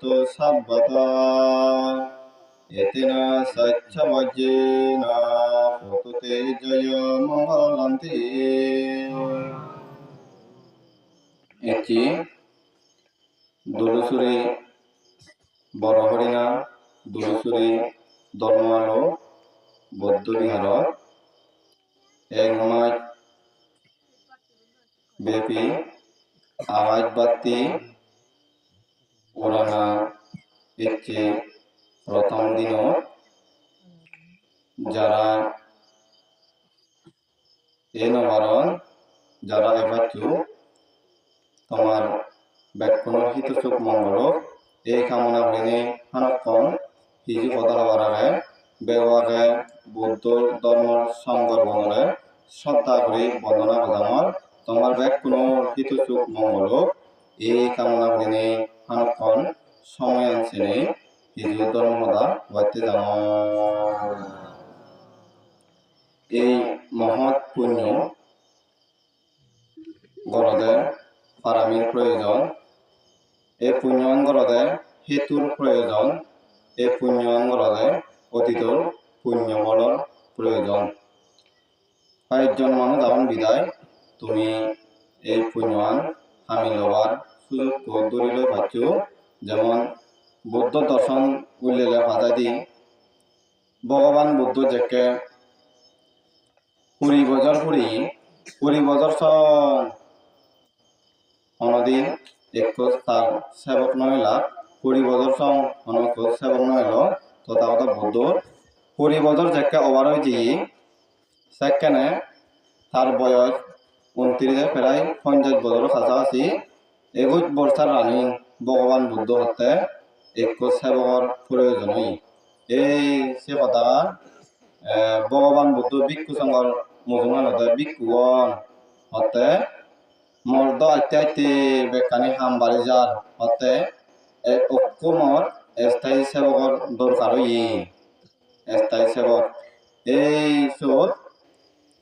সাব্বতা এতেনা সচ্ছবজ্জেনা প্রতুতে জয় মঙ্গলান্তি এটি দুলুসুরি বড় হরিণা দুলুসুরি ধর্মালো বৌদ্ধ বিহাৰত এক মাস ব্যাপী আওয়াজ বাতি ওড়ানা ইচ্ছে প্রথম দিনত যারা এ নবারণ যারা এবাচু তোমার ব্যাকুণৰ হিত চুক মংগল এই কামনা কৰি হানকন হিজু হবার আগে বেওয়াগে বৌদ্ধ ধর্মের সংগর বনরে শ্রদ্ধা করে, বন্দনা বজামর তোমার কোনো হিত চুক মঙ্গল, এই কামনা করে হানকন সময় আনছে নেই হিজু ধর্মদা বাড়তে এই মহৎ পুণ্য গরদে পারামির প্রয়োজন। এই পুণ্য গরদে হেতুর প্রয়োজন। এই পুণ্য গরদে অতীতর পুণ্য বলর প্রয়োজন। কয়েকজন মানুষ যখন বিদায়। তুমি এই পুণ্যৱান আমি লবার পাচ্ছো যেমন বুদ্ধ দর্শন উল্লেলে বাধা দি ভগবান বুদ্ধ যেকে পুরী বজর পুরী পুরী বজর সং অনদিন একোষ তার সেবক নহিলা পুরী বজর সং অনকোষ সেবক নহিল তথাগত বুদ্ধ। পুরী বজর যেকে অবার হয়েছি সেখানে তার বয়স উনত্রিশে প্রায় পঞ্চাশ বছর কাছাকাছি। একুশ বর্ষার রানী ভগবান বুদ্ধ হতে একোষ সেবকর প্রয়োজনই এই সে কথা ভগবান বুদ্ধ ভিক্ষু সংঘর মুসলমান হতে ভিক্ষুগণ হতে মর্দ আইতে বেকানি হাম বাড়ি যার হতে এক অক্ষমর স্থায়ী সেবকর দরকার স্থায়ী সেবক এই সত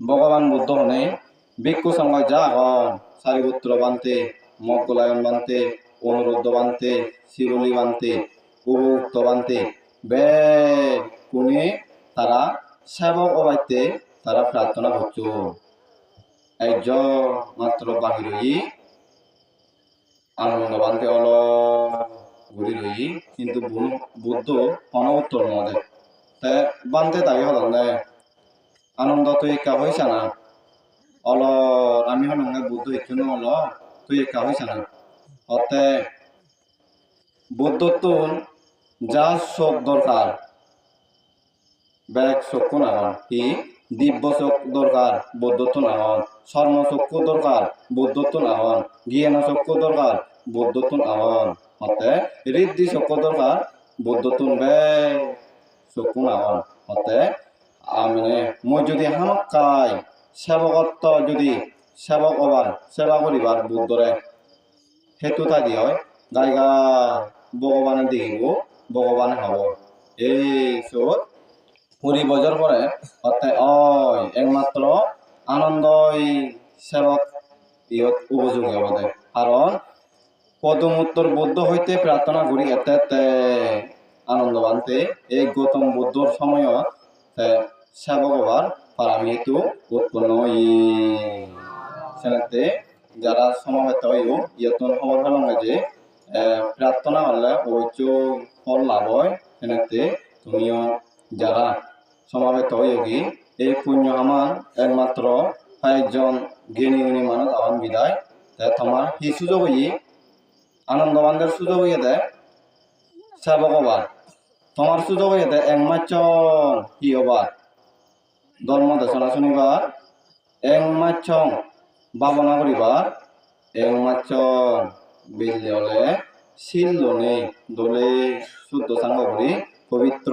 ভগবান বুদ্ধ হনে ভিক্ষু সংঘ যা হন সারিপুত্র বানতে মগ্গলায়ন বানতে অনুরুদ্ধ বানতে শিবলি বানতে উপভুক্ত বানতে বে কোনে তারা সেবক অবাইতে তারা প্রার্থনা করছ। একজন মাত্র বাহির হই আনন্দ বানতে অল ঘুরি রই, কিন্তু বুদ্ধ অনউত্তর নদে তে বানতে তাই হল আনন্দ তুই একা হয়েছে না অল আমি হনঙ্গে বুদ্ধ ইচ্ছুন অল তুই একা হয়েছে না। অতে বুদ্ধ তো যা চোখ দরকার, ব্যাগ, চক্ষু না হন। কি? দিব্য চোখ দরকার, বৌদ্ধত্ব না হন। স্বর্ণ চক্ষু দরকার, বৌদ্ধত্ব না হন। জ্ঞান চক্ষু দরকার, বৌদ্ধত্ব না হন। অতে ঋদ্ধি চক্ষু দরকার, বৌদ্ধত্ব ব্যাগ চক্ষু না হন। অতে আমি মই যদি হামক কাই সেবকত্ব যদি সেবক হবার সেবা করিবার বুদ্ধরে হেতু থাকি হয় গায়গা ভগবানে দেখিব, ভগবানে হব। এই চোত পুরী বজর পরে অর্থাৎ অয় একমাত্র আনন্দই সেবক ইয়ত উপযোগী হবে কারণ পদমুত্তর বুদ্ধ হইতে প্রার্থনা করি, এতে আনন্দ বানতে এই গৌতম বুদ্ধর সময়ত তে সেবক হবার পারামিতু উৎপন্ন সেনাতে যারা সমবেত হইও ইয়তন খবর পেলাম যে প্রার্থনা হলে অবশ্য ফল লাভ হয়। সেনাতে তুমিও যারা সমাবেত হইয়োগী এই পুণ্য আমার একমাত্র কয়েকজন জ্ঞানী গুণী মানুষ আমার বিদায়। তোমার সেই সুযোগ হই আনন্দবানদের সুযোগ হইয়ে দেয় সেবক হবার তোমার সুযোগ হইয়ে দেয় একমাত্র কি হবার ধর্ম দেশনা শুনিবার, একমাত্র ভাবনা করিবার, একমাত্র বিল্লে হলে শিল লনে দলে শুদ্ধ সাঙ্গ করি, পবিত্র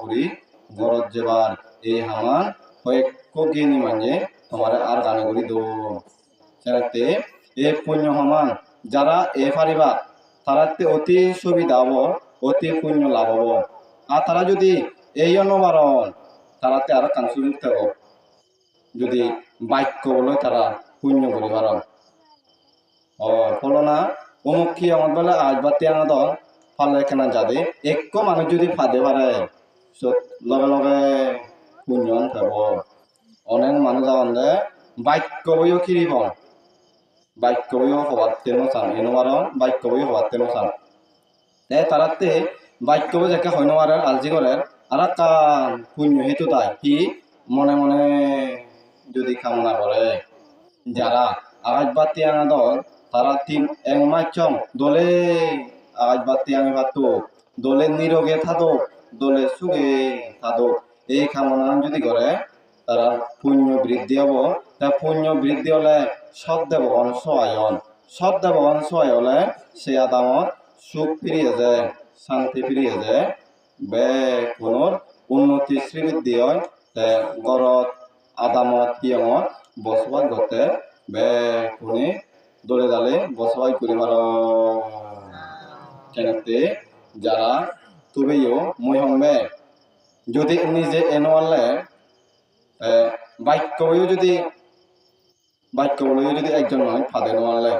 করি, গরজ যেবার এই হামান কয়েক জ্ঞানী মানে তোমার আর গানে করি দো। সেনাতে এই পুণ্য সমান যারা এ পারিবা তারাতে অতি সুবিধা হব, অতি পুণ্য লাভ হব। আর তারা যদি এই অনবারণ তারাতে আর সুযোগ থাকব যদি বাক্য বলে তারা পুণ্য করিবার ও হলো না, অমুক কি আমার বেলা আজ বাতি আনা দল ফালে কেনা যাদে একো মানুষ যদি ফাদে পারে লগে লগে পুণ্যন থাকব অনেক মানুষ যাওয়ান বাক্য বইও খিরিব বাক্য বইও হওয়ার তেনো চান, এনো মারণ বাক্য বই হওয়ার তেনো চান। তে তারাতে বাক্য বই যাকে হইনো আর আলজি করে, আর কান, পুণ্য হেতু তাই কি মনে মনে যদি কামনা করে। যারা আগাজ বাতি আনা দল, তারা তিন এক মাইচম দলে আগাজ বাতি আমি বাতো দলে নিরোগে থাদো, দলে সুগে থাদো। এই কামনা যদি করে, তারা পুণ্য বৃদ্ধি হব। তা পুণ্য বৃদ্ধি হলে সহায়ন। সৎ দেবগণ সহায় হলে সে আদামত সুখ ফিরিয়ে যায় শান্তি ফিরিয়ে যায় বে কোনোর উন্নতি শ্রীবৃদ্ধি হয়, তে গরত আদামত কিয়মত বসবাস করতে বে কোনে দলে দালে বসবাস করিবার কেনতে যারা তুবেও মই হমবে যদি নিজে এনোয়ালে বাক্য বইও যদি বাক্য বলেও যদি একজন মানুষ ফাঁদে নোয়ালে,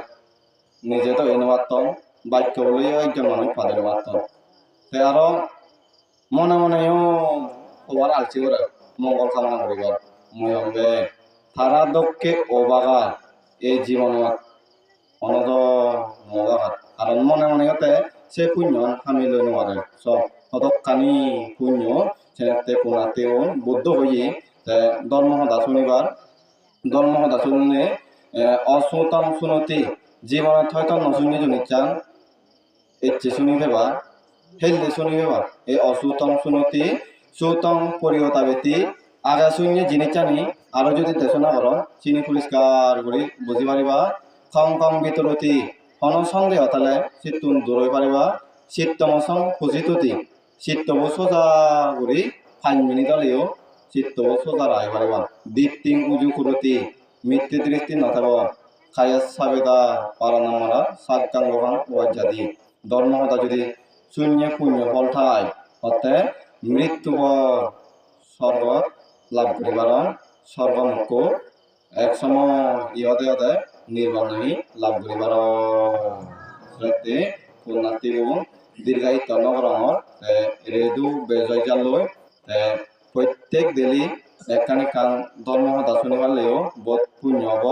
নিজে তো এনে পারতাম বাক্য বলেও একজন মানুষ ফাঁদে পারতাম সে আরও মনে মনেও হবার আলছি করে, মঙ্গল কামনা করিব মই হমবে তারা দক্ষে অবাগা এই জীবনত অনদ মগাঘাত কারণ মনে মনে হতে সে পুণ্য আমি লৈ নোৱাৰে। সব সদকানি পুণ্য সেনেতে পুনাতেও বুদ্ধ হয়ে ধর্ম সদা শুনিবার ধর্ম সদা শুনিলে অসুতম শুনতি জীবনত হয়তো নশুনি শুনি চান এচ্ছে শুনি ভেবা হেললে শুনি ভেবা এই অসুতম শুনতি সুতম পরিহতা ব্যক্তি আগা শুনিয়ে জিনিস জানি আরও যদি দেশনা কর, চিনি পরিষ্কার করে, বুঝি পারিবা খং খং ভিতরতি হন সন্দেহ, তালে চিত্তুন দূরই পারিবা চিত্তমসং খুঁজিতুতি চিত্তব সোজা করে ফাইন মিনিট হলেও চিত্ত সোজা রায় পারিবা দিত্তিং উজু কুরতি মিথ্যে দৃষ্টি নাথাব খায়া সাবেদা পারানামারা সাতকাং গহান ওয়াজাদি ধর্ম হতা যদি শূন্য পুণ্য ফল ঠাই হতে মৃত্যু স্বর্গ লাভ করিবার সর্বমুখ এক ইহতে নির্বাণ লাভ করিবার দীর্ঘায়িত নগরঙর রেদু বেজয় লৈ প্রত্যেক দিলি একানি কান ধর্ম হতা শুনিবার লেও বোধ পুণ্য হব।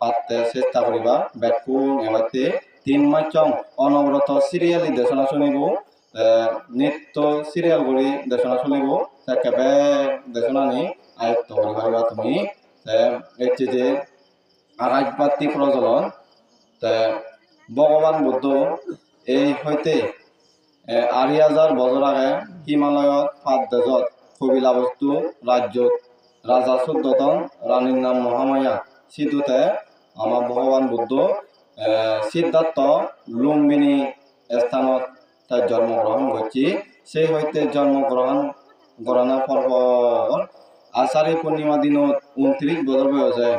পাতে চেষ্টা করিবা বেকুন এবাতে তিন মাচং অনবরত সিরিয়ালি দেশনা শুনিব নৃত্য সিরিয়াল কৰি দেশনা চলিব একেবাৰে দেশনা নি আয়ত্ত কৰি পাৰিবা তুমি। এটি যে আকাশবাতি প্ৰজ্বলন তে ভগৱান বুদ্ধ এই সৈতে আঢ়ি হাজাৰ বছৰ আগে হিমালয়ত পাত দেশত কবিলা বস্তু ৰাজ্যত ৰাজা চুদ্ধতন ৰাণীৰ নাম মহামায়া, সিদ্ধুতে আমাৰ ভগৱান বুদ্ধ সিদ্ধাৰ্থ লুম্বিনী স্থানত তার জন্মগ্রহণ করছি। সেই হইতে জন্মগ্রহণ গণনা পর্ব আষাঢ়ী পূর্ণিমা দিনত উনত্রিশ বছর বয়সে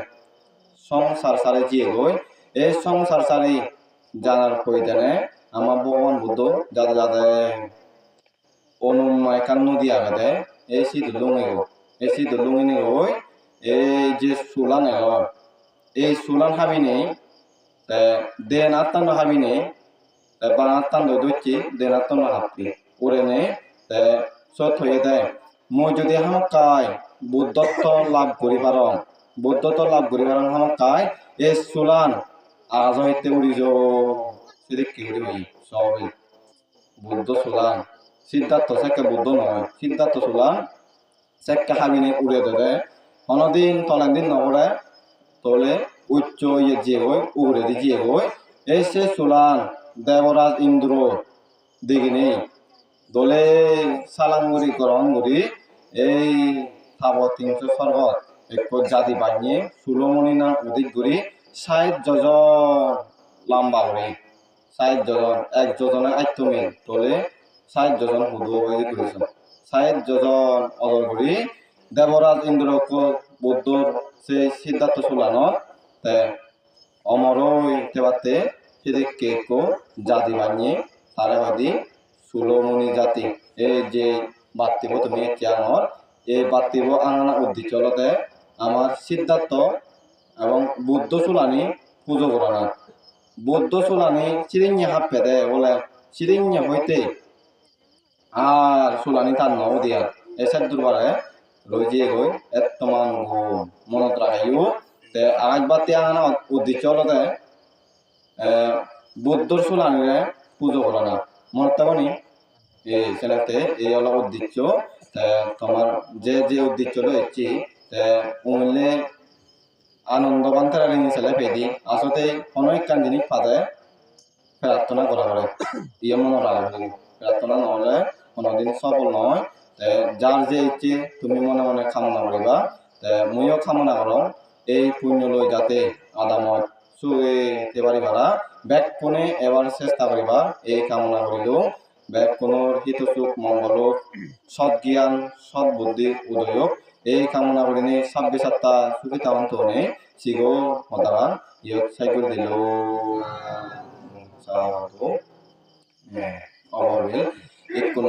সংসার সারে জিয়ে গই। এই সংসার সারি জানার কইতেনে আমার ভগবান বুদ্ধ যাদা যাদে অনুমায় কান নদী আগে এই শীত লুঙে গো, এই শীত লুঙিনে গই, এই যে সুলান এলো, এই সুলান হাবিনে দেন আত্মান্ন হাবিনে বানাতান দইছি দেনাতন হাপি উড়েনে তে সত হয়ে দেয় মই যদি হামকাই বুদ্ধত্ব লাভ করি পার বুদ্ধত্ব লাভ করি পার হামকাই এ সুলান আজ হইতে উড়ি যো। সেদিক কি করি সবই বুদ্ধ সুলান সিদ্ধার্থ সেকে বুদ্ধ নয় সিদ্ধার্থ সুলান সেকে হাবিনে উড়ে দেবে অনদিন তলেন দিন নগরে তলে উচ্চ ইয়ে যে হই উড়ে দি যে হই এই সে সুলান দেবরাজ ইন্দ্র দেখিনি দলে সালামগুড়ি গ্রহণ করি এই থাব তিনশো স্বর্গত এক জাতি বানিয়ে ষোলমণি নাম অধিক করি ষাট যজন, লম্বা করি ষাট যজন, এক যজনে আত্মমিল তলে ষাট যজন হুদু হয়ে করেছেন। ষাট যজন করি দেবরাজ ইন্দ্রক বৌদ্ধ সেই সিদ্ধার্থ সুলানত অমর তেবাতে সেদিকে কো জাতি বানিয়ে, সারাবাদী সুলমনি জাতি। এই যে বাত্তিব তুমি আমার এই বাত্তিব আনানা উদ্দেশ্যলতে আমার সিদ্ধার্থ এবং বুদ্ধ চুলানি পুজো করা না বুদ্ধ চুলানি চিরিঙি হাফে দে বলে সিরিংnya হইতে আর সুলানি তার নব দিয়া এসে দুর্বারে রইজে গই এত্তমান গো মনত রাখাইও তে আজ বাতি আনা উদ্দেশ্য হলতে বুদ্ধর সুলানিরে পুজো করা না মনে থাকনি এই হলো উদ্দেশ্য। তোমার যে যে উদ্দেশ্য রয়েছে উমলে আনন্দ বান্তারা রিং ছেলে পেদি, আসতে কোনো একখান জিনিস পাতে প্রার্থনা করা করে। ইয়ে মনে রাখা হবে প্রার্থনা নহলে কোনোদিন সফল নয়। যার যে ইচ্ছে, তুমি মনে মনে কামনা করিবা। তে মইও কামনা করো, এই পুণ্য লই যাতে আদামত সুয়ে তেবারি ভাড়া ব্যাগ কোণে এবার চেষ্টা করিবা এই কামনা করিল। ব্যাগ কোণর হিত সুখ মঙ্গল সৎ জ্ঞান সৎ বুদ্ধি উদয়ক এই কামনা করিনি ছাব্বিশ সাতটা সুখী তামন তোনে সিগো মতারান ইয়ক সাইকেল দিল। সাধু অবহিল এক কোন